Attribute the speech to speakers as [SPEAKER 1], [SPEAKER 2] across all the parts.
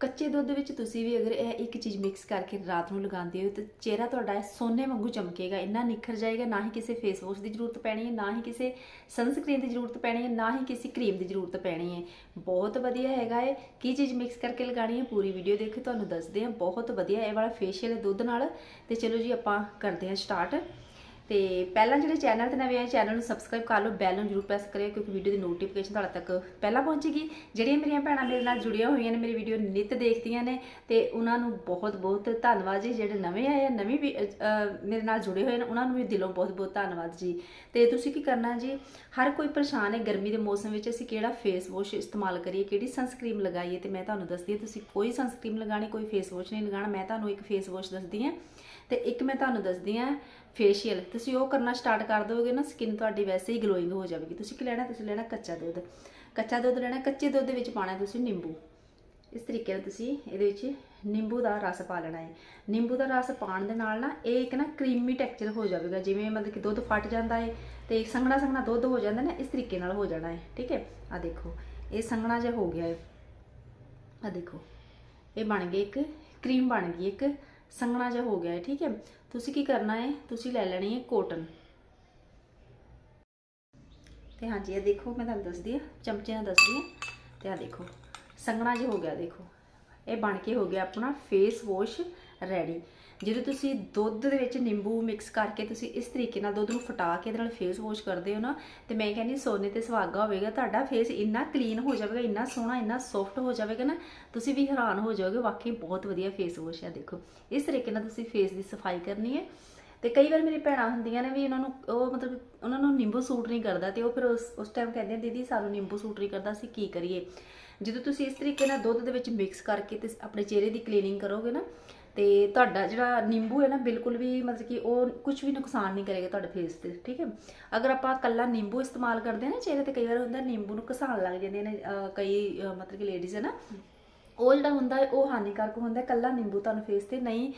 [SPEAKER 1] ਕੱਚੇ ਦੁੱਧ ਵਿੱਚ ਤੁਸੀਂ ਵੀ ਅਗਰ ਇਹ ਇੱਕ ਚੀਜ਼ ਮਿਕਸ ਕਰਕੇ ਰਾਤ ਨੂੰ ਲਗਾਉਂਦੇ ਹੋ ਤਾਂ ਚਿਹਰਾ ਤੁਹਾਡਾ ਸੋਨੇ ਵਾਂਗੂ ਚਮਕੇਗਾ, ਇੰਨਾ ਨਿਖਰ ਜਾਏਗਾ, ਨਾ ਹੀ ਕਿਸੇ ਫੇਸ ਵਾਸ਼ ਦੀ ਜ਼ਰੂਰਤ ਪੈਣੀ ਹੈ, ਨਾ ਹੀ ਕਿਸੇ ਸਨਸਕ੍ਰੀਨ ਦੀ ਜ਼ਰੂਰਤ ਪੈਣੀ ਹੈ, ਨਾ ਹੀ ਕਿਸੇ ਕਰੀਮ ਦੀ ਜ਼ਰੂਰਤ ਪੈਣੀ ਹੈ। ਬਹੁਤ ਵਧੀਆ ਹੈਗਾ ਹੈ ਕੀ ਚੀਜ਼ ਮਿਕਸ ਕਰਕੇ ਲਗਾਣੀ ਹੈ, ਪੂਰੀ ਵੀਡੀਓ ਦੇਖੋ, ਤੁਹਾਨੂੰ ਦੱਸਦੇ ਹਾਂ। ਬਹੁਤ ਵਧੀਆ ਇਹ ਵਾਲਾ ਫੇਸ਼ੀਅਲ ਦੁੱਧ ਨਾਲ। ਤੇ ਚਲੋ ਜੀ ਆਪਾਂ ਕਰਦੇ ਹਾਂ ਸਟਾਰਟ ਤੇ ਪਹਿਲਾਂ ਜਿਹੜੇ ਚੈਨਲ ਤੇ ਨਵੇਂ ਆਏ, ਚੈਨਲ ਨੂੰ ਸਬਸਕ੍ਰਾਈਬ ਕਰ ਲਓ ਬੈਲ ਨੂੰ ਜਰੂਰ ਪ੍ਰੈਸ ਕਰਿਓ, ਕਿਉਂਕਿ ਵੀਡੀਓ ਦੀ ਨੋਟੀਫਿਕੇਸ਼ਨ ਤੁਹਾਡੇ ਤੱਕ ਪਹਿਲਾਂ ਪਹੁੰਚੇਗੀ। ਜਿਹੜੀਆਂ ਮੇਰੀਆਂ ਭੈਣਾਂ ਮੇਰੇ ਨਾਲ ਜੁੜੀਆਂ ਹੋਈਆਂ ਨੇ, ਮੇਰੀ ਵੀਡੀਓ ਨਿਤ ਦੇਖਦੀਆਂ ਨੇ, ਤੇ ਉਹਨਾਂ ਨੂੰ ਬਹੁਤ ਬਹੁਤ ਧੰਨਵਾਦ ਜੀ। ਜਿਹੜੇ ਨਵੇਂ ਆਏ ਆ, ਨਵੀਂ ਵੀ ਮੇਰੇ ਨਾਲ ਜੁੜੇ ਹੋਏ ਨੇ, ਉਹਨਾਂ ਨੂੰ ਵੀ ਦਿਲੋਂ ਬਹੁਤ ਬਹੁਤ ਧੰਨਵਾਦ ਜੀ। ਤੇ ਤੁਸੀਂ ਕੀ ਕਰਨਾ ਜੀ? ਹਰ ਕੋਈ ਪਰੇਸ਼ਾਨ ਹੈ ਗਰਮੀ ਦੇ ਮੌਸਮ ਵਿੱਚ, ਅਸੀਂ ਕਿਹੜਾ ਫੇਸ ਵਾਸ਼ ਇਸਤੇਮਾਲ ਕਰੀਏ, ਕਿਹੜੀ ਸਨਸਕ੍ਰੀਮ ਲਗਾਈਏ? ਤੇ ਮੈਂ ਤੁਹਾਨੂੰ ਦੱਸਦੀ ਹਾਂ, ਤੁਸੀਂ ਕੋਈ ਸਨਸਕ੍ਰੀਮ ਲਗਾਣੀ ਕੋਈ ਫੇਸ ਵਾਸ਼ ਨਹੀਂ ਲਗਾਉਣਾ, ਮੈਂ ਤੁਹਾਨੂੰ ਇੱਕ ਫੇਸ ਵਾਸ਼ ਦੱਸਦੀ ਹਾਂ। ਤੇ ਇੱਕ ਮੈਂ ਤੁਹਾਨੂੰ ਦੱਸਦੀ ਹਾਂ ਫੇਸ਼ੀਅਲ ਤੁਸੀਂ ਉਹ ਕਰਨਾ ਸਟਾਰਟ ਕਰ ਦੋਗੇ ਨਾ ਸਕਿਨ ਤੁਹਾਡੀ ਵੈਸੇ ਹੀ ਗਲੋਇੰਗ ਹੋ ਜਾਵੇਗੀ। ਤੁਸੀਂ ਕੀ ਲੈਣਾ, ਤੁਸੀਂ ਲੈਣਾ ਕੱਚਾ ਦੁੱਧ। ਕੱਚਾ ਦੁੱਧ ਲੈਣਾ, ਕੱਚੇ ਦੁੱਧ ਦੇ ਵਿੱਚ ਪਾਣਾ ਤੁਸੀਂ ਨਿੰਬੂ। ਇਸ ਤਰੀਕੇ ਨਾਲ ਤੁਸੀਂ ਇਹਦੇ ਵਿੱਚ ਨਿੰਬੂ ਦਾ ਰਸ ਪਾ ਲੈਣਾ ਹੈ। ਨਿੰਬੂ ਦਾ ਰਸ ਪਾਉਣ ਦੇ ਨਾਲ ਨਾ, ਇਹ ਇੱਕ ਨਾ ਕਰੀਮੀ ਟੈਕਸਚਰ ਹੋ ਜਾਵੇਗਾ, ਜਿਵੇਂ ਮਤਲਬ ਕਿ ਦੁੱਧ ਫਟ ਜਾਂਦਾ ਹੈ ਤੇ ਸੰਘਣਾ ਸੰਘਣਾ ਦੁੱਧ ਹੋ ਜਾਂਦਾ ਨਾ, ਇਸ ਤਰੀਕੇ ਨਾਲ ਹੋ ਜਾਣਾ ਹੈ, ਠੀਕ ਹੈ? ਆ ਦੇਖੋ, ਇਹ ਸੰਘਣਾ ਜਿਹਾ ਹੋ ਗਿਆ ਹੈ। ਆ ਦੇਖੋ, ਇਹ ਬਣ ਗਈ ਇੱਕ ਕਰੀਮ ਬਣ ਗਈ ਇੱਕ ਸੰਘਣਾ ਜਿਹਾ ਹੋ ਗਿਆ ਹੈ, ਠੀਕ ਹੈ? ਤੁਸੀਂ ਕੀ ਕਰਨਾ ਹੈ? ਤੁਸੀਂ ਲੈ ਲੈਣੀ ਹੈ ਕੋਟਨ ਤੇ ਹਾਂਜੀ, ਇਹ ਦੇਖੋ, ਮੈਂ ਤੁਹਾਨੂੰ ਦੱਸਦੀ ਆ ਚਮਚੇ ਨਾਲ ਦੱਸਦੀ ਆ ਤੇ ਆ ਦੇਖੋ, ਸੰਘਣਾ ਜਿਹਾ ਹੋ ਗਿਆ, ਦੇਖੋ। ਇਹ ਬਣ ਕੇ ਹੋ ਗਿਆ ਆਪਣਾ ਫੇਸ ਵਾਸ਼ ਰੈਡੀ ਜਦੋਂ ਤੁਸੀਂ ਦੁੱਧ ਦੇ ਵਿੱਚ ਨਿੰਬੂ ਮਿਕਸ ਕਰਕੇ ਤੁਸੀਂ ਇਸ ਤਰੀਕੇ ਨਾਲ ਦੁੱਧ ਨੂੰ ਫਟਾ ਕੇ ਇਹਦੇ ਨਾਲ ਫੇਸ ਵਾਸ਼ ਕਰਦੇ ਹੋ ਨਾ, ਤੇ ਮੈਂ ਕਹਿੰਦੀ ਸੋਨੇ ਤੇ ਸੁਹਾਗਾ ਹੋਵੇਗਾ, ਤੁਹਾਡਾ ਫੇਸ ਇੰਨਾ ਕਲੀਨ ਹੋ ਜਾਵੇਗਾ, ਇੰਨਾ ਸੋਹਣਾ, ਇੰਨਾ ਸੌਫਟ ਹੋ ਜਾਵੇਗਾ ਨਾ, ਤੁਸੀਂ ਵੀ ਹੈਰਾਨ ਹੋ ਜਾਓਗੇ, ਵਾਕਈ ਬਹੁਤ ਵਧੀਆ ਫੇਸ ਵਾਸ਼ ਹੈ ਦੇਖੋ। ਇਸ ਤਰੀਕੇ ਨਾਲ ਤੁਸੀਂ ਫੇਸ ਦੀ ਸਫ਼ਾਈ ਕਰਨੀ ਹੈ। ਤੇ ਕਈ ਵਾਰ ਮੇਰੀ ਭੈਣਾਂ ਹੁੰਦੀਆਂ ਨੇ ਵੀ ਉਹਨਾਂ ਨੂੰ, ਉਹ ਮਤਲਬ ਉਹਨਾਂ ਨੂੰ ਨਿੰਬੂ ਸੂਟ ਨਹੀਂ ਕਰਦਾ, ਤੇ ਉਹ ਫਿਰ ਉਸ ਉਸ ਟਾਈਮ ਕਹਿੰਦੇ ਦੀਦੀ, ਸਾਨੂੰ ਨਿੰਬੂ ਸੂਟ ਨਹੀਂ ਕਰਦਾ, ਅਸੀਂ ਕੀ ਕਰੀਏ? ਜਦੋਂ ਤੁਸੀਂ ਇਸ ਤਰੀਕੇ ਨਾਲ ਦੁੱਧ ਦੇ ਵਿੱਚ ਮਿਕਸ ਕਰਕੇ ਤੇ ਆਪਣੇ ਚਿਹਰੇ ਦੀ ਕਲੀਨਿੰਗ ਕਰੋਗੇ ਨਾ ਤੇ ਤੁਹਾਡਾ ਜਿਹੜਾ ਨਿੰਬੂ ਹੈ ਨਾ, ਬਿਲਕੁਲ ਵੀ ਮਤਲਬ ਕਿ ਉਹ ਕੁਝ ਵੀ ਨੁਕਸਾਨ ਨਹੀਂ ਕਰੇਗਾ ਤੁਹਾਡੇ ਫੇਸ ਤੇ, ਠੀਕ ਹੈ? ਅਗਰ ਆਪਾਂ ਕੱਲਾ ਨਿੰਬੂ ਇਸਤੇਮਾਲ ਕਰਦੇ ਹਾਂ ਨਾ, ਚਿਹਰੇ ਤੇ ਕਈ ਵਾਰ ਹੁੰਦਾ ਨਿੰਬੂ ਨੂੰ ਘਸਾਣ ਲੱਗ ਜਾਂਦੇ ਨੇ ਕਈ ਮਤਲਬ ਕਿ ਲੇਡੀਜ਼ ਹੈ ਨਾ, ਉਹ ਜਿਹੜਾ ਹੁੰਦਾ ਹੈ, ਉਹ ਹਾਨੀਕਾਰਕ ਹੁੰਦਾ ਹੈ। ਕੱਲਾ ਨਿੰਬੂ ਤੁਹਾਨੂੰ ਫੇਸ ਤੇ ਨਹੀਂ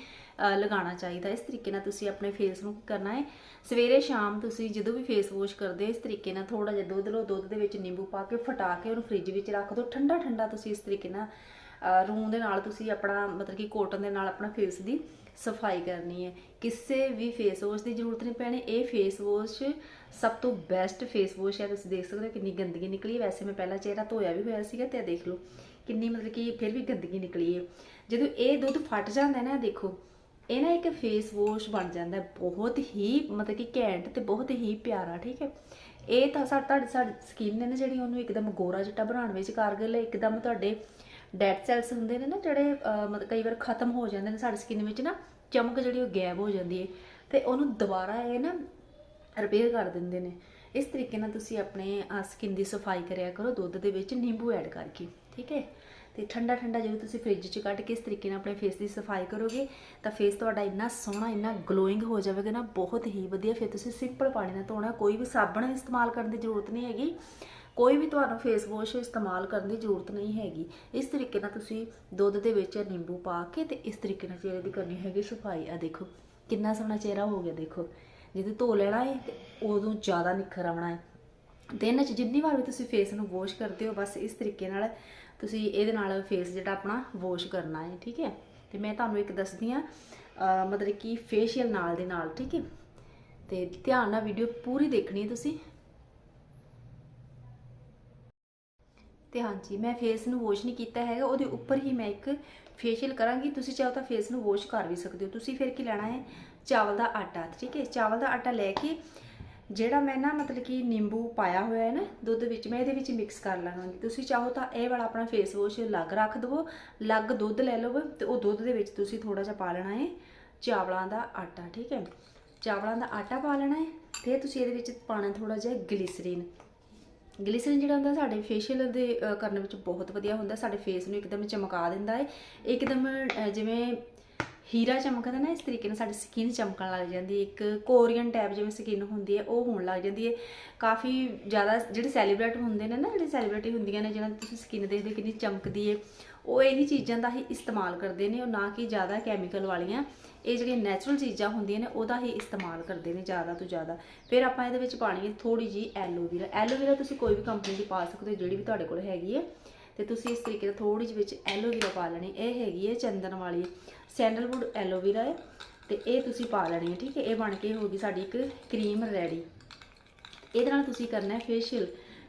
[SPEAKER 1] ਲਗਾਉਣਾ ਚਾਹੀਦਾ। ਇਸ ਤਰੀਕੇ ਨਾਲ ਤੁਸੀਂ ਆਪਣੇ ਫੇਸ ਨੂੰ ਕਰਨਾ ਹੈ। ਸਵੇਰੇ ਸ਼ਾਮ ਤੁਸੀਂ ਜਦੋਂ ਵੀ ਫੇਸ ਵਾਸ਼ ਕਰਦੇ ਹੋ, ਇਸ ਤਰੀਕੇ ਨਾਲ ਥੋੜਾ ਜਿਹਾ ਦੁੱਧ ਲਓ, ਦੁੱਧ ਦੇ ਵਿੱਚ ਨਿੰਬੂ ਪਾ ਕੇ ਫਟਾ ਕੇ ਉਹਨੂੰ ਫ੍ਰਿਜ ਵਿੱਚ ਰੱਖ ਦਿਓ। ਠੰਡਾ ਠੰਡਾ ਤੁਸੀਂ ਇਸ ਤਰੀਕੇ ਨਾਲ ਰੂੰ ਦੇ ਨਾਲ ਤੁਸੀਂ ਆਪਣਾ ਮਤਲਬ ਕਿ ਕੋਟਨ ਦੇ ਨਾਲ ਆਪਣਾ ਫੇਸ ਦੀ ਸਫ਼ਾਈ ਕਰਨੀ ਹੈ। ਕਿਸੇ ਵੀ ਫੇਸ ਵਾਸ਼ ਦੀ ਜ਼ਰੂਰਤ ਨਹੀਂ ਪੈਣੀ। ਇਹ ਫੇਸ ਵਾਸ਼ ਸਭ ਤੋਂ ਬੈਸਟ ਫੇਸ ਵਾਸ਼ ਹੈ। ਤੁਸੀਂ ਦੇਖ ਸਕਦੇ ਹੋ ਕਿੰਨੀ ਗੰਦਗੀ ਨਿਕਲੀ ਵੈਸੇ ਮੈਂ ਪਹਿਲਾਂ ਚਿਹਰਾ ਧੋਇਆ ਵੀ ਹੋਇਆ ਸੀਗਾ ਤੇ ਇਹ ਦੇਖ ਲਓ ਕਿੰਨੀ ਮਤਲਬ ਕਿ ਫਿਰ ਵੀ ਗੰਦਗੀ ਨਿਕਲੀ ਹੈ। ਜਦੋਂ ਇਹ ਦੁੱਧ ਫਟ ਜਾਂਦਾ ਨਾ, ਦੇਖੋ, ਇਹ ਨਾ ਇੱਕ ਫੇਸ ਵਾਸ਼ ਬਣ ਜਾਂਦਾ ਬਹੁਤ ਹੀ ਮਤਲਬ ਕਿ ਘੈਂਟ ਤੇ ਬਹੁਤ ਹੀ ਪਿਆਰਾ, ਠੀਕ ਹੈ। ਇਹ ਤਾਂ ਸਾ, ਤੁਹਾਡੀ, ਸਾਡੀ ਸਕਿਨ ਨੇ ਨਾ ਜਿਹੜੀ ਉਹਨੂੰ ਇੱਕਦਮ ਗੋਰਾ ਚਿੱਟਾ ਬਣਾਉਣ ਵਿੱਚ ਕਾਰਗਰ ਹੈ ਇੱਕਦਮ ਤੁਹਾਡੇ ਡੈਡ ਸੈਲਸ ਹੁੰਦੇ ਨੇ ਨਾ ਜਿਹੜੇ ਮਤਲਬ ਕਈ ਵਾਰ ਖਤਮ ਹੋ ਜਾਂਦੇ ਨੇ ਸਾਡੀ ਸਕਿਨ ਵਿੱਚ ਨਾ, ਚਮਕ ਜਿਹੜੀ ਉਹ ਗਾਇਬ ਹੋ ਜਾਂਦੀ ਹੈ ਤੇ ਉਹਨੂੰ ਦੁਬਾਰਾ ਇਹ ਨਾ ਰਿਪੇਅਰ ਕਰ ਦਿੰਦੇ ਨੇ। ਇਸ ਤਰੀਕੇ ਨਾਲ ਤੁਸੀਂ ਆਪਣੇ ਸਕਿਨ ਦੀ ਸਫ਼ਾਈ ਕਰਿਆ ਕਰੋ, ਦੁੱਧ ਦੇ ਵਿੱਚ ਨਿੰਬੂ ਐਡ ਕਰਕੇ, ਠੀਕ ਹੈ ਤੇ ਠੰਡਾ ਠੰਡਾ ਜਦੋਂ ਤੁਸੀਂ ਫ੍ਰਿਜ 'ਚ ਕੱਢ ਕੇ ਇਸ ਤਰੀਕੇ ਨਾਲ ਆਪਣੇ ਫੇਸ ਦੀ ਸਫ਼ਾਈ ਕਰੋਗੇ, ਤਾਂ ਫੇਸ ਤੁਹਾਡਾ ਇੰਨਾ ਸੋਹਣਾ, ਇੰਨਾ ਗਲੋਇੰਗ ਹੋ ਜਾਵੇਗਾ ਨਾ, ਬਹੁਤ ਹੀ ਵਧੀਆ। ਫਿਰ ਤੁਸੀਂ ਸਿੰਪਲ ਪਾਣੀ ਨਾਲ ਧੋਣਾ, ਕੋਈ ਵੀ ਸਾਬਣ ਇਸਤੇਮਾਲ ਕਰਨ ਦੀ ਜ਼ਰੂਰਤ ਨਹੀਂ ਹੈਗੀ। ਕੋਈ ਵੀ ਤੁਹਾਨੂੰ ਫੇਸ ਵਾਸ਼ ਇਸਤੇਮਾਲ ਕਰਨ ਦੀ ਜ਼ਰੂਰਤ ਨਹੀਂ ਹੈਗੀ। ਇਸ ਤਰੀਕੇ ਨਾਲ ਤੁਸੀਂ ਦੁੱਧ ਦੇ ਵਿੱਚ ਨਿੰਬੂ ਪਾ ਕੇ ਤੇ ਇਸ ਤਰੀਕੇ ਨਾਲ ਚਿਹਰੇ ਦੀ ਕਰਨੀ ਹੈਗੀ ਸਫ਼ਾਈ। ਆ ਦੇਖੋ, ਕਿੰਨਾ ਸੋਹਣਾ ਚਿਹਰਾ ਹੋ ਗਿਆ, ਦੇਖੋ। ਜਦੋਂ ਧੋ ਲੈਣਾ ਹੈ ਤੇ ਉਦੋਂ ਜ਼ਿਆਦਾ ਨਿਖਰ ਆਉਣਾ ਹੈ ਦਿਨ 'ਚ ਜਿੰਨੀ ਵਾਰ ਵੀ ਤੁਸੀਂ ਫੇਸ ਨੂੰ ਵਾਸ਼ ਕਰਦੇ ਹੋ, ਬਸ ਇਸ ਤਰੀਕੇ ਨਾਲ ਤੁਸੀਂ ਇਹਦੇ ਨਾਲ ਫੇਸ ਜਿਹੜਾ ਆਪਣਾ ਵਾਸ਼ ਕਰਨਾ ਹੈ ਠੀਕ ਹੈ ਤੇ ਮੈਂ ਤੁਹਾਨੂੰ ਇੱਕ ਦੱਸਦੀ ਆ ਮਤਲਬ ਕਿ ਫੇਸ਼ੀਅਲ ਨਾਲ ਦੇ ਨਾਲ, ਠੀਕ ਹੈ ਤੇ ਧਿਆਨ ਨਾਲ ਵੀਡੀਓ ਪੂਰੀ ਦੇਖਣੀ ਹੈ ਤੁਸੀਂ। ਤੇ ਹਾਂਜੀ, ਮੈਂ ਫੇਸ ਨੂੰ ਵਾਸ਼ ਨਹੀਂ ਕੀਤਾ ਹੈਗਾ, ਉਹਦੇ ਉੱਪਰ ਹੀ ਮੈਂ ਇੱਕ ਫੇਸ਼ੀਅਲ ਕਰਾਂਗੀ। ਤੁਸੀਂ ਚਾਹੋ ਤਾਂ ਫੇਸ ਨੂੰ ਵਾਸ਼ ਕਰ ਵੀ ਸਕਦੇ ਹੋ। ਤੁਸੀਂ ਫਿਰ ਕੀ ਲੈਣਾ ਹੈ? ਚਾਵਲ ਦਾ ਆਟਾ, ਠੀਕ ਹੈ? ਚਾਵਲ ਦਾ ਆਟਾ ਲੈ ਕੇ ਜਿਹੜਾ ਮੈਂ ਨਾ ਮਤਲਬ ਕਿ ਨਿੰਬੂ ਪਾਇਆ ਹੋਇਆ ਹੈ ਨਾ, ਦੁੱਧ ਵਿੱਚ, ਮੈਂ ਇਹਦੇ ਵਿੱਚ ਮਿਕਸ ਕਰ ਲਵਾਂਗੀ। ਤੁਸੀਂ ਚਾਹੋ ਤਾਂ ਇਹ ਵਾਲਾ ਆਪਣਾ ਫੇਸ ਵਾਸ਼ ਅਲੱਗ ਰੱਖ ਦਿਵੋ, ਅਲੱਗ ਦੁੱਧ ਲੈ ਲਵੋ ਤੇ ਉਹ ਦੁੱਧ ਦੇ ਵਿੱਚ ਤੁਸੀਂ ਥੋੜਾ ਜਿਹਾ ਪਾ ਲੈਣਾ ਹੈ ਚਾਵਲਾਂ ਦਾ ਆਟਾ, ਠੀਕ ਹੈ? ਚਾਵਲਾਂ ਦਾ ਆਟਾ ਪਾ ਲੈਣਾ ਹੈ ਤੇ ਤੁਸੀਂ ਇਹਦੇ ਵਿੱਚ ਪਾਣਾ ਥੋੜਾ ਜਿਹਾ ਗਲਿਸਰੀਨ ਗਲਿਸਰੀਨ ਜਿਹੜਾ ਹੁੰਦਾ ਸਾਡੇ ਫੇਸ਼ੀਅਲ ਦੇ ਕਰਨ ਵਿੱਚ ਬਹੁਤ ਵਧੀਆ ਹੁੰਦਾ, ਸਾਡੇ ਫੇਸ ਨੂੰ ਇੱਕਦਮ ਚਮਕਾ ਦਿੰਦਾ ਹੈ। ਇੱਕਦਮ ਜਿਵੇਂ ਹੀਰਾ ਚਮਕਦਾ ਨਾ, ਇਸ ਤਰੀਕੇ ਨਾਲ ਸਾਡੀ ਸਕਿਨ ਚਮਕਣ ਲੱਗ ਜਾਂਦੀ ਹੈ। ਇੱਕ ਕੋਰੀਅਨ ਟੈਪ ਜਿਵੇਂ ਸਕਿਨ ਹੁੰਦੀ ਹੈ, ਉਹ ਹੋਣ ਲੱਗ ਜਾਂਦੀ ਹੈ। ਕਾਫੀ ਜ਼ਿਆਦਾ ਜਿਹੜੇ ਸੈਲੀਬ੍ਰਿਟ ਹੁੰਦੇ ਨੇ ਨਾ, ਜਿਹੜੇ ਸੈਲੀਬ੍ਰਿਟੀ ਹੁੰਦੀਆਂ ਨੇ ਜਿਹਨਾਂ ਦੀ ਤੁਸੀਂ ਸਕਿਨ ਦੇਖਦੇ ਹੋ ਕਿੰਨੀ ਚਮਕਦੀ ਹੈ, ਉਹ ਇਹੀ ਚੀਜ਼ਾਂ ਦਾ ਹੀ ਇਸਤੇਮਾਲ ਕਰਦੇ ਨੇ, ਉਹ ਨਾ ਕਿ ਜ਼ਿਆਦਾ ਕੈਮੀਕਲ ਵਾਲੀਆਂ। ਇਹ ਜਿਹੜੀਆਂ ਨੈਚੁਰਲ ਚੀਜ਼ਾਂ ਹੁੰਦੀਆਂ ਨੇ, ਉਹਦਾ ਹੀ ਇਸਤੇਮਾਲ ਕਰਦੇ ਨੇ ਜ਼ਿਆਦਾ ਤੋਂ ਜ਼ਿਆਦਾ। ਫਿਰ ਆਪਾਂ ਇਹਦੇ ਵਿੱਚ ਪਾਣੀ ਹੈ ਥੋੜੀ ਜੀ ਐਲੋਵੇਰਾ ਐਲੋਵੇਰਾ ਤੁਸੀਂ ਕੋਈ ਵੀ ਕੰਪਨੀ ਦੀ ਪਾ ਸਕਦੇ ਹੋ, ਜਿਹੜੀ ਵੀ ਤੁਹਾਡੇ ਕੋਲ ਹੈਗੀ ਹੈ। ਤੇ ਤੁਸੀਂ ਇਸ ਤਰੀਕੇ ਨਾਲ ਥੋੜੀ ਜਿਹੀ ਵਿੱਚ ਐਲੋਵੀਰਾ ਪਾ ਲੈਣੀ। ਇਹ ਹੈਗੀ ਹੈ ਚੰਦਨ ਵਾਲੀ ਸੈਂਡਲਵੁੱਡ ਐਲੋਵੀਰਾ ਹੈ। ਤੇ ਇਹ ਤੁਸੀਂ ਪਾ ਲੈਣੀ ਹੈ, ਠੀਕ ਹੈ? ਇਹ ਬਣ ਕੇ ਹੋ ਗਈ ਸਾਡੀ ਇੱਕ ਕਰੀਮ ਰੈਡੀ ਇਹਦੇ ਨਾਲ ਤੁਸੀਂ ਕਰਨਾ ਹੈ ਫੇਸ਼ੀਅਲ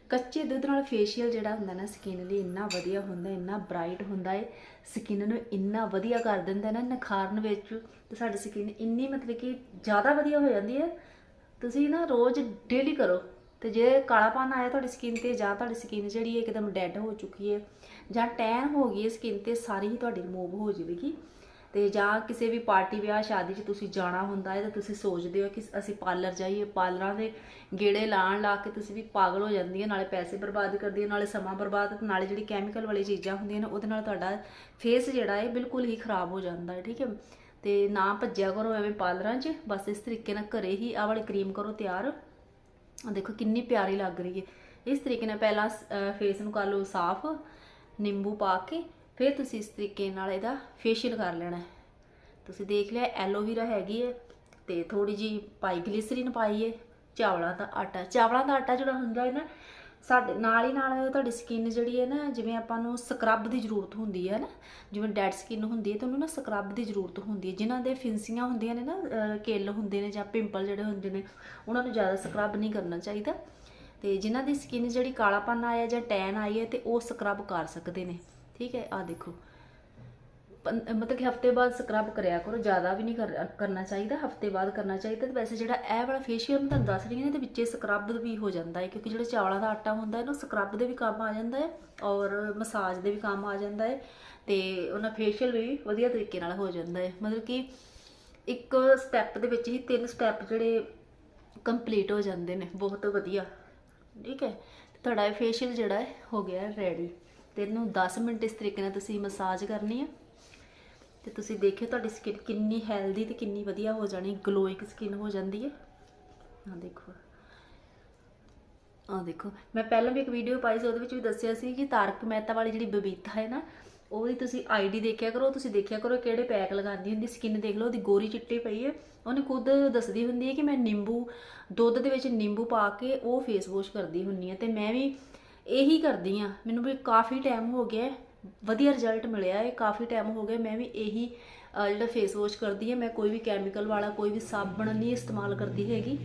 [SPEAKER 1] ਕੱਚੇ ਦੁੱਧ ਨਾਲ ਫੇਸ਼ੀਅਲ ਜਿਹੜਾ ਹੁੰਦਾ ਨਾ ਸਕਿਨ ਲਈ ਇੰਨਾ ਵਧੀਆ ਹੁੰਦਾ, ਇੰਨਾ ਬ੍ਰਾਈਟ ਹੁੰਦਾ ਹੈ ਸਕਿਨ ਨੂੰ ਇੰਨਾ ਵਧੀਆ ਕਰ ਦਿੰਦਾ ਨਾ, ਨਿਖਾਰਨ ਵਿੱਚ ਤੇ ਸਾਡੀ ਸਕਿਨ ਇੰਨੀ ਮਤਲਬ ਕਿ ਜ਼ਿਆਦਾ ਵਧੀਆ ਹੋ ਜਾਂਦੀ ਹੈ ਤੁਸੀਂ ਨਾ ਰੋਜ਼ ਡੇਲੀ ਕਰੋ ਤੇ ਜੇ ਕਾਲਾਪਨ ਆਇਆ ਤੁਹਾਡੀ ਸਕਿਨ ਤੇ ਜਾਂ ਤੁਹਾਡੀ ਸਕਿਨ ਜਿਹੜੀ ਹੈ ਇੱਕਦਮ ਡੈੱਡ ਹੋ ਚੁੱਕੀ ਹੈ ਜਾਂ ਟੈਨ ਹੋ ਗਈ ਹੈ ਸਕਿਨ ਤੇ, ਸਾਰੀ ਹੀ ਤੁਹਾਡੀ ਰਿਮੂਵ ਹੋ ਜਾਵੇਗੀ। ਤੇ ਜਾਂ ਕਿਸੇ ਵੀ ਪਾਰਟੀ, ਵਿਆਹ, ਸ਼ਾਦੀ 'ਚ ਤੁਸੀਂ ਜਾਣਾ ਹੁੰਦਾ ਹੈ ਤਾਂ ਤੁਸੀਂ ਸੋਚਦੇ ਹੋ ਕਿ ਅਸੀਂ ਪਾਰਲਰ ਜਾਈਏ, ਪਾਰਲਰਾਂ ਦੇ ਗੇੜੇ ਲਾਣ ਲਾ ਕੇ ਤੁਸੀਂ ਵੀ ਪਾਗਲ ਹੋ ਜਾਂਦੀ ਹੈ ਨਾਲੇ ਪੈਸੇ ਬਰਬਾਦ ਕਰਦੀ ਹੈ ਨਾਲੇ ਸਮਾਂ ਬਰਬਾਦ ਤੇ ਨਾਲੇ ਜਿਹੜੀ ਕੈਮੀਕਲ ਵਾਲੀ ਚੀਜ਼ਾਂ ਹੁੰਦੀਆਂ ਨੇ, ਉਹਦੇ ਨਾਲ ਤੁਹਾਡਾ ਫੇਸ ਜਿਹੜਾ ਹੈ ਬਿਲਕੁਲ ਹੀ ਖਰਾਬ ਹੋ ਜਾਂਦਾ ਹੈ, ਠੀਕ ਹੈ। ਤੇ ਨਾ ਭੱਜਿਆ ਕਰੋ ਐਵੇਂ ਪਾਰਲਰਾਂ 'ਚ, ਬਸ ਇਸ ਤਰੀਕੇ ਨਾਲ ਘਰੇ ਹੀ ਆਹ ਵਾਲੀ ਕਰੀਮ ਕਰੋ ਤਿਆਰ। ਦੇਖੋ ਕਿੰਨੀ ਪਿਆਰੀ ਲੱਗ ਰਹੀ ਹੈ। ਇਸ ਤਰੀਕੇ ਨਾਲ ਪਹਿਲਾਂ ਫੇਸ ਨੂੰ ਕਰ ਲਓ ਸਾਫ਼, ਨਿੰਬੂ ਪਾ ਕੇ ਫਿਰ ਤੁਸੀਂ ਇਸ ਤਰੀਕੇ ਨਾਲ ਇਹਦਾ ਫੇਸ਼ੀਅਲ ਕਰ ਲੈਣਾ। ਤੁਸੀਂ ਦੇਖ ਲਿਆ, ਐਲੋਵੀਰਾ ਹੈਗੀ ਹੈ ਤੇ ਥੋੜੀ ਜੀ ਪਾਈ ਗਲੀਸਰੀਨ ਪਾਈ ਹੈ ਚਾਵਲਾਂ ਦਾ ਆਟਾ, ਚਾਵਲਾਂ ਦਾ ਆਟਾ ਜਿਹੜਾ ਹੁੰਦਾ ਹੈ ਨਾ, ਸਾਡੇ ਨਾਲ ਹੀ ਨਾਲ ਤੁਹਾਡੀ ਸਕਿਨ ਜਿਹੜੀ ਹੈ ਨਾ, ਜਿਵੇਂ ਆਪਾਂ ਨੂੰ ਸਕਰਬ ਦੀ ਜ਼ਰੂਰਤ ਹੁੰਦੀ ਹੈ ਨਾ, ਜਿਵੇਂ ਡੈਡ ਸਕਿਨ ਹੁੰਦੀ ਹੈ ਤਾਂ ਉਹਨੂੰ ਨਾ ਸਕਰਬ ਦੀ ਜ਼ਰੂਰਤ ਹੁੰਦੀ ਹੈ ਜਿਨ੍ਹਾਂ ਦੇ ਫਿੰਸੀਆਂ ਹੁੰਦੀਆਂ ਨੇ ਨਾ ਕਿੱਲ ਹੁੰਦੇ ਨੇ ਜਾਂ ਪਿੰਪਲ ਜਿਹੜੇ ਹੁੰਦੇ ਨੇ, ਉਹਨਾਂ ਨੂੰ ਜ਼ਿਆਦਾ ਸਕਰਬ ਨਹੀਂ ਕਰਨਾ ਚਾਹੀਦਾ। ਤੇ ਜਿਨ੍ਹਾਂ ਦੀ ਸਕਿਨ ਜਿਹੜੀ ਕਾਲਾਪਨ ਆਇਆ ਜਾਂ ਟੈਨ ਆਈ ਹੈ ਤੇ ਉਹ ਸਕਰਬ ਕਰ ਸਕਦੇ ਨੇ। ਠੀਕ ਹੈ ਆ ਦੇਖੋ। ਪੰ- ਮਤਲਬ ਕਿ ਹਫ਼ਤੇ ਬਾਅਦ ਸਕਰਬ ਕਰਿਆ ਕਰੋ, ਜ਼ਿਆਦਾ ਵੀ ਨਹੀਂ ਕਰ- ਕਰਨਾ ਚਾਹੀਦਾ, ਹਫ਼ਤੇ ਬਾਅਦ ਕਰਨਾ ਚਾਹੀਦਾ। ਤੇ ਵੈਸੇ ਜਿਹੜਾ ਇਹ ਵਾਲਾ ਫੇਸ਼ੀਅਲ ਮੈਂ ਤੁਹਾਨੂੰ ਦੱਸ ਰਹੀ ਹਾਂ, ਇਹਦੇ ਵਿੱਚੇ ਸਕਰਬ ਵੀ ਹੋ ਜਾਂਦਾ ਹੈ, ਕਿਉਂਕਿ ਜਿਹੜਾ ਚਾਵਲਾਂ ਦਾ ਆਟਾ ਹੁੰਦਾ ਹੈ ਨਾ ਸਕਰਬ ਦੇ ਵੀ ਕੰਮ ਆ ਜਾਂਦਾ ਹੈ ਔਰ ਮਸਾਜ ਦੇ ਵੀ ਕੰਮ ਆ ਜਾਂਦਾ ਹੈ ਤੇ ਉਹਨਾਂ ਫੇਸ਼ੀਅਲ ਵੀ ਵਧੀਆ ਤਰੀਕੇ ਨਾਲ ਹੋ ਜਾਂਦਾ ਹੈ। ਮਤਲਬ ਕਿ ਇੱਕ ਸਟੈਪ ਦੇ ਵਿੱਚ ਹੀ ਤਿੰਨ ਸਟੈਪ ਜਿਹੜੇ ਕੰਪਲੀਟ ਹੋ ਜਾਂਦੇ ਨੇ, ਬਹੁਤ ਵਧੀਆ। ਠੀਕ ਹੈ ਤੁਹਾਡਾ ਫੇਸ਼ੀਅਲ ਜਿਹੜਾ ਹੈ, ਹੋ ਗਿਆ ਰੈਡੀ ਤੇ ਇਹਨੂੰ 10 ਮਿੰਟ ਇਸ ਤਰੀਕੇ ਨਾਲ ਤੁਸੀਂ ਮਸਾਜ ਕਰਨੀ ਆ। ਤੇ ਤੁਸੀਂ ਦੇਖਿਓ ਤੁਹਾਡੀ ਸਕਿਨ ਕਿੰਨੀ ਹੈਲਦੀ ਤੇ ਕਿੰਨੀ ਵਧੀਆ ਹੋ ਜਾਣੀ ਗਲੋਇੰਗ ਸਕਿਨ ਹੋ ਜਾਂਦੀ ਹੈ ਆ ਦੇਖੋ। ਆ ਦੇਖੋ। ਮੈਂ ਪਹਿਲਾਂ ਵੀ ਇੱਕ ਵੀਡੀਓ ਪਾਈ ਸੀ, ਉਹਦੇ ਵਿੱਚ ਵੀ ਦੱਸਿਆ ਸੀ ਕਿ ਤਾਰਕ ਮਹਿਤਾ ਵਾਲੀ ਜਿਹੜੀ ਬਬੀਤਾ ਹੈ ਨਾ ਉਹਦੀ ਤੁਸੀਂ ਆਈਡੀ ਦੇਖਿਆ ਕਰੋ, ਤੁਸੀਂ ਦੇਖਿਆ ਕਰੋ ਕਿਹੜੇ ਪੈਕ ਲਗਾਉਂਦੀ ਹੁੰਦੀ ਸਕਿਨ ਦੇਖ ਲਓ, ਉਹਦੀ ਗੋਰੀ ਚਿੱਟੀ ਪਈ ਹੈ ਉਹਨੇ ਖੁਦ ਦੱਸਦੀ ਹੁੰਦੀ ਹੈ ਕਿ ਮੈਂ ਨਿੰਬੂ, ਦੁੱਧ ਦੇ ਵਿੱਚ ਨਿੰਬੂ ਪਾ ਕੇ ਉਹ ਫੇਸ ਵਾਸ਼ ਕਰਦੀ ਹੁੰਨੀ ਹੈ ਤੇ ਮੈਂ ਵੀ ਇਹੀ ਕਰਦੀ ਆ। ਮੈਨੂੰ ਵੀ ਕਾਫੀ ਟਾਈਮ ਹੋ ਗਿਆ ਵਧੀਆ ਰਿਜ਼ਲਟ ਮਿਲਿਆ ਹੈ। ਕਾਫੀ ਟਾਈਮ ਹੋ ਗਿਆ ਮੈਂ ਵੀ ਇਹੀ ਜਿਹੜਾ ਫੇਸ ਵਾਸ਼ ਕਰਦੀ ਹਾਂ, ਮੈਂ ਕੋਈ ਵੀ ਕੈਮੀਕਲ ਵਾਲਾ, ਕੋਈ ਵੀ ਸਾਬਣ ਨਹੀਂ ਇਸਤੇਮਾਲ ਕਰਦੀ ਹੈਗੀ।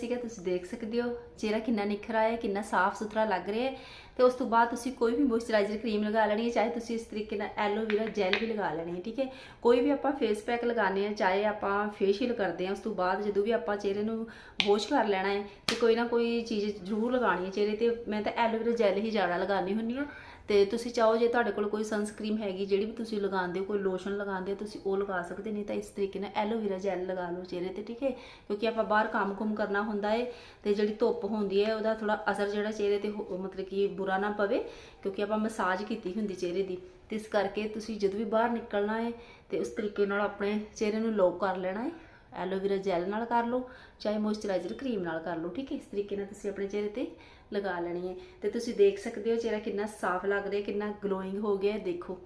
[SPEAKER 1] ਸੀਗਾ ਤੁਸੀਂ ਦੇਖ ਸਕਦੇ ਹੋ ਚਿਹਰਾ ਕਿੰਨਾ ਨਿਖਰ ਆਇਆ ਹੈ, ਕਿੰਨਾ ਸਾਫ਼ ਸੁਥਰਾ ਲੱਗ ਰਿਹਾ ਹੈ। ਤੇ ਉਸ ਤੋਂ ਬਾਅਦ ਤੁਸੀਂ ਕੋਈ ਵੀ ਮੋਇਸਚਰਾਈਜ਼ਰ ਕਰੀਮ ਲਗਾ ਲੈਣੀ ਹੈ ਚਾਹੇ ਤੁਸੀਂ ਇਸ ਤਰੀਕੇ ਨਾਲ ਐਲੋਵੇਰਾ ਜੈਲ ਵੀ ਲਗਾ ਲੈਣੀ ਹੈ ਠੀਕ ਹੈ? ਕੋਈ ਵੀ ਆਪਾਂ ਫੇਸ ਪੈਕ ਲਗਾਉਂਦੇ ਆ ਚਾਹੇ ਆਪਾਂ ਫੇਸ਼ੀਅਲ ਕਰਦੇ ਆ ਉਸ ਤੋਂ ਬਾਅਦ ਜਦੋਂ ਵੀ ਆਪਾਂ ਚਿਹਰੇ ਨੂੰ ਵਾਸ਼ ਕਰ ਲੈਣਾ ਹੈ ਤੇ ਕੋਈ ਨਾ ਕੋਈ ਚੀਜ਼ ਜ਼ਰੂਰ ਲਗਾਉਣੀ ਹੈ ਚਿਹਰੇ ਤੇ। ਮੈਂ ਤਾਂ ਐਲੋਵੇਰਾ ਜੈਲ ਹੀ ਜ਼ਿਆਦਾ ਲਗਾਉਂਦੀ ਹੁੰਦੀ ਹਾਂ। ਤੇ ਤੁਸੀਂ ਚਾਹੋ ਜੇ ਤੁਹਾਡੇ ਕੋਲ ਕੋਈ ਸਨਸਕ੍ਰੀਮ ਹੈਗੀ ਜਿਹੜੀ ਵੀ ਤੁਸੀਂ ਲਗਾਉਂਦੇ ਹੋ, ਕੋਈ ਲੋਸ਼ਨ ਲਗਾਉਂਦੇ ਹੋ, ਤੁਸੀਂ ਉਹ ਲਗਾ ਸਕਦੇ ਨਹੀਂ ਤਾਂ ਇਸ ਤਰੀਕੇ ਨਾਲ ਐਲੋਵੇਰਾ ਜੈਲ ਲਗਾ ਲਓ ਚਿਹਰੇ ਤੇ, ਠੀਕ ਹੈ? ਕਿਉਂਕਿ ਆਪਾਂ ਬਾਹਰ ਕੰਮ-ਕੁਮ ਕਰਨਾ ਹੁੰਦਾ ਹੈ ਤੇ ਜਿਹੜੀ ਧੁੱਪ ਹੁੰਦੀ ਹੈ ਉਹਦਾ ਥੋੜਾ ਅਸਰ ਜਿਹੜਾ ਚਿਹਰੇ ਤੇ ਹੋ- ਮਤਲਬ ਕਿ ਬੁਰਾ ਨਾ ਪਵੇ, ਕਿਉਂਕਿ ਆਪਾਂ ਮਸਾਜ ਕੀਤੀ ਹੁੰਦੀ ਚਿਹਰੇ ਦੀ। ਤੇ ਇਸ ਕਰਕੇ ਤੁਸੀਂ ਜਦੋਂ ਵੀ ਬਾਹਰ ਨਿਕਲਣਾ ਹੈ ਤੇ ਉਸ ਤਰੀਕੇ ਨਾਲ ਆਪਣੇ ਚਿਹਰੇ ਨੂੰ ਲੋਕ ਕਰ ਲੈਣਾ ਹੈ ਐਲੋਵੇਰਾ ਜੈਲ ਨਾਲ ਕਰ ਲਓ, ਚਾਹੇ ਮੋਇਸਚਰਾਈਜ਼ਰ ਕਰੀਮ ਨਾਲ ਕਰ ਲਓ, ਠੀਕ ਹੈ? ਇਸ ਤਰੀਕੇ ਨਾਲ ਤੁਸੀਂ ਆਪਣੇ ਚਿਹਰੇ ਤੇ ਲਗਾ ਲੈਣੀ ਹੈ। ਤੇ ਤੁਸੀਂ ਦੇਖ ਸਕਦੇ ਹੋ ਚਿਹਰਾ ਕਿੰਨਾ ਸਾਫ਼ ਲੱਗ ਰਿਹਾ, ਕਿੰਨਾ ਗਲੋਇੰਗ ਹੋ ਗਿਆ ਹੈ। ਦੇਖੋ,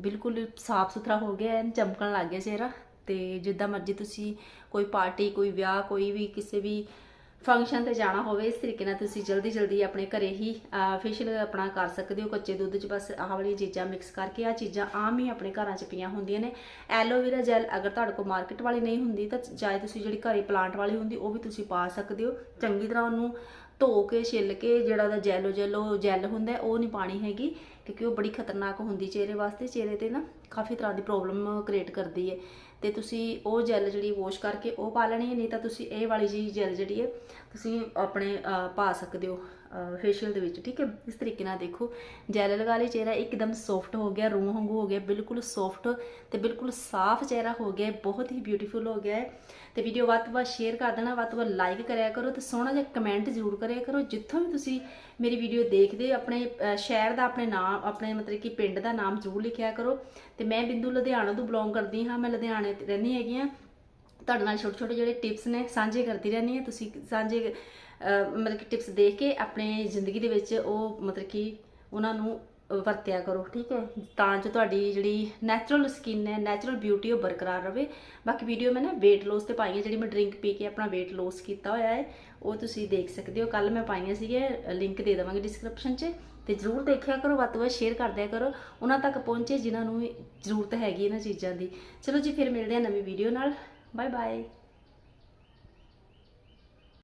[SPEAKER 1] ਬਿਲਕੁਲ ਸਾਫ਼ ਸੁਥਰਾ ਹੋ ਗਿਆ ਐਨ ਚਮਕਣ ਲੱਗ ਗਿਆ ਚਿਹਰਾ। ਤੇ ਜਿੱਦਾਂ ਮਰਜ਼ੀ ਤੁਸੀਂ ਕੋਈ ਪਾਰਟੀ, ਕੋਈ ਵਿਆਹ, ਕੋਈ ਵੀ ਕਿਸੇ ਵੀ ਫੰਕਸ਼ਨ ਤੇ ਜਾਣਾ ਹੋਵੇ, ਇਸ ਤਰੀਕੇ ਨਾਲ ਤੁਸੀਂ ਜਲਦੀ ਜਲਦੀ ਆਪਣੇ ਘਰੇ ਹੀ ਫੇਸ਼ੀਅਲ ਆਪਣਾ ਕਰ ਸਕਦੇ ਹੋ। ਕੱਚੇ ਦੁੱਧ 'ਚ ਬਸ ਆਹ ਵਾਲੀਆਂ ਚੀਜ਼ਾਂ ਮਿਕਸ ਕਰਕੇ ਆ ਚੀਜ਼ਾਂ ਆਮ ਹੀ ਆਪਣੇ ਘਰਾਂ 'ਚ ਪਈਆਂ ਹੁੰਦੀਆਂ ਨੇ। ਐਲੋਵੇਰਾ ਜੈਲ ਅਗਰ ਤੁਹਾਡੇ ਕੋਲ ਮਾਰਕੀਟ ਵਾਲੀ ਨਹੀਂ ਹੁੰਦੀ, ਤਾਂ ਚਾਹੇ ਤੁਸੀਂ ਜਿਹੜੀ ਘਰੇ ਪਲਾਂਟ ਵਾਲੀ ਹੁੰਦੀ, ਉਹ ਵੀ ਤੁਸੀਂ ਪਾ ਸਕਦੇ ਹੋ। ਚੰਗੀ ਤਰ੍ਹਾਂ ਉਹਨੂੰ ਧੋ ਕੇ, ਛਿੱਲ ਕੇ, ਜਿਹੜਾ ਉਹਦਾ ਜੈਲੋ ਜੈਲੋ ਜੈਲ ਹੁੰਦਾ ਉਹ ਨਹੀਂ ਪਾਣੀ ਹੈਗੀ ਕਿਉਂਕਿ ਉਹ ਬੜੀ ਖਤਰਨਾਕ ਹੁੰਦੀ ਚਿਹਰੇ ਵਾਸਤੇ। ਚਿਹਰੇ ਤੇ ਨਾ ਕਾਫੀ ਤਰ੍ਹਾਂ ਦੀ ਪ੍ਰੋਬਲਮ ਕ੍ਰੀਏਟ ਕਰਦੀ ਹੈ। ਤੇ ਤੁਸੀਂ ਉਹ ਜੈਲ ਜਿਹੜੀ ਵਾਸ਼ ਕਰਕੇ ਉਹ ਪਾ ਲੈਣੀ ਹੈ, ਨਹੀਂ ਤਾਂ ਤੁਸੀਂ ਇਹ ਵਾਲੀ ਜੀ ਜੈਲ ਜਿਹੜੀ ਹੈ, ਤੁਸੀਂ ਆਪਣੇ ਪਾ ਸਕਦੇ ਹੋ ਫੇਸ਼ੀਅਲ ਦੇ ਵਿੱਚ, ਠੀਕ ਹੈ? ਇਸ ਤਰੀਕੇ ਨਾਲ ਦੇਖੋ ਜੈਲ ਲਗਾ ਲਈ, ਚਿਹਰਾ ਇੱਕਦਮ ਸੌਫਟ ਹੋ ਗਿਆ, ਰੂਹ ਵਾਂਗੂ ਹੋ ਗਿਆ, ਬਿਲਕੁਲ ਸੌਫਟ ਤੇ ਬਿਲਕੁਲ ਸਾਫ਼ ਚਿਹਰਾ ਹੋ ਗਿਆ, ਬਹੁਤ ਹੀ ਬਿਊਟੀਫੁਲ ਹੋ ਗਿਆ ਹੈ। ਤੇ ਵੀਡੀਓ ਵੱਧ ਤੋਂ ਵੱਧ ਸ਼ੇਅਰ ਕਰ ਦੇਣਾ, ਵੱਧ ਤੋਂ ਵੱਧ ਲਾਈਕ ਕਰਿਆ ਕਰੋ ਤੇ ਸੋਹਣਾ ਜਿਹਾ ਕਮੈਂਟ ਜ਼ਰੂਰ ਕਰਿਆ ਕਰੋ, ਜਿੱਥੋਂ ਵੀ ਤੁਸੀਂ ਮੇਰੀ ਵੀਡੀਓ ਦੇਖਦੇ ਹੋ, ਆਪਣੇ ਸ਼ਹਿਰ ਦਾ ਆਪਣੇ ਨਾਮ ਆਪਣੇ ਮਤਲਬ ਕਿ ਪਿੰਡ ਦਾ ਨਾਮ ਜ਼ਰੂਰ ਲਿਖਿਆ ਕਰੋ। ਤੇ ਮੈਂ ਬਿੰਦੂ ਲੁਧਿਆਣਾ ਤੋਂ ਬਿਲੋਂਗ ਕਰਦੀ ਹਾਂ ਮੈਂ ਲੁਧਿਆਣੇ ਰਹਿੰਦੀ ਹੈਗੀ ਹਾਂ। ਤੁਹਾਡੇ ਨਾਲ ਛੋਟੇ ਛੋਟੇ ਜਿਹੜੇ ਟਿਪਸ ਨੇ ਸਾਂਝੇ ਕਰਦੀ ਰਹਿੰਦੀ ਹਾਂ। ਤੁਸੀਂ ਸਾਂਝੇ ਮਤਲਬ ਕਿ ਟਿਪਸ ਦੇਖ ਕੇ ਆਪਣੇ ਜ਼ਿੰਦਗੀ ਦੇ ਵਿੱਚ ਉਹ ਮਤਲਬ ਕਿ ਉਹਨਾਂ ਨੂੰ ਵਰਤਿਆ ਕਰੋ, ਠੀਕ ਹੈ? ਤਾਂ ਜੋ ਤੁਹਾਡੀ ਜਿਹੜੀ ਨੈਚੁਰਲ ਸਕਿਨ ਹੈ ਨੈਚੁਰਲ ਬਿਊਟੀ ਉਹ ਬਰਕਰਾਰ ਰਵੇ ਬਾਕੀ ਵੀਡੀਓ ਮੈਂ ਨਾ weight loss ਤੇ ਪਾਈ ਹੈ, ਜਿਹੜੀ ਮੈਂ ਡਰਿੰਕ ਪੀ ਕੇ ਆਪਣਾ weight loss ਕੀਤਾ ਹੋਇਆ ਹੈ, ਉਹ ਤੁਸੀਂ ਦੇਖ ਸਕਦੇ ਹੋ। ਕੱਲ ਮੈਂ ਪਾਈਆਂ ਸੀਗੇ ਲਿੰਕ ਦੇ ਦੇਵਾਂਗੀ ਡਿਸਕ੍ਰਿਪਸ਼ਨ 'ਚ। ਤੇ ਜਰੂਰ ਦੇਖਿਆ ਕਰੋ, ਵੱਧ ਤੋਂ ਵੱਧ ਸ਼ੇਅਰ ਕਰਦਿਆ ਕਰੋ। ਉਹਨਾਂ ਤੱਕ ਪਹੁੰਚੇ ਜਿਨ੍ਹਾਂ ਨੂੰ ਜ਼ਰੂਰਤ ਹੈਗੀ ਇਹਨਾਂ ਚੀਜ਼ਾਂ ਦੀ। ਚਲੋ ਜੀ, ਫਿਰ ਮਿਲਦੇ ਹਾਂ ਨਵੀਂ ਵੀਡੀਓ ਨਾਲ। Bye bye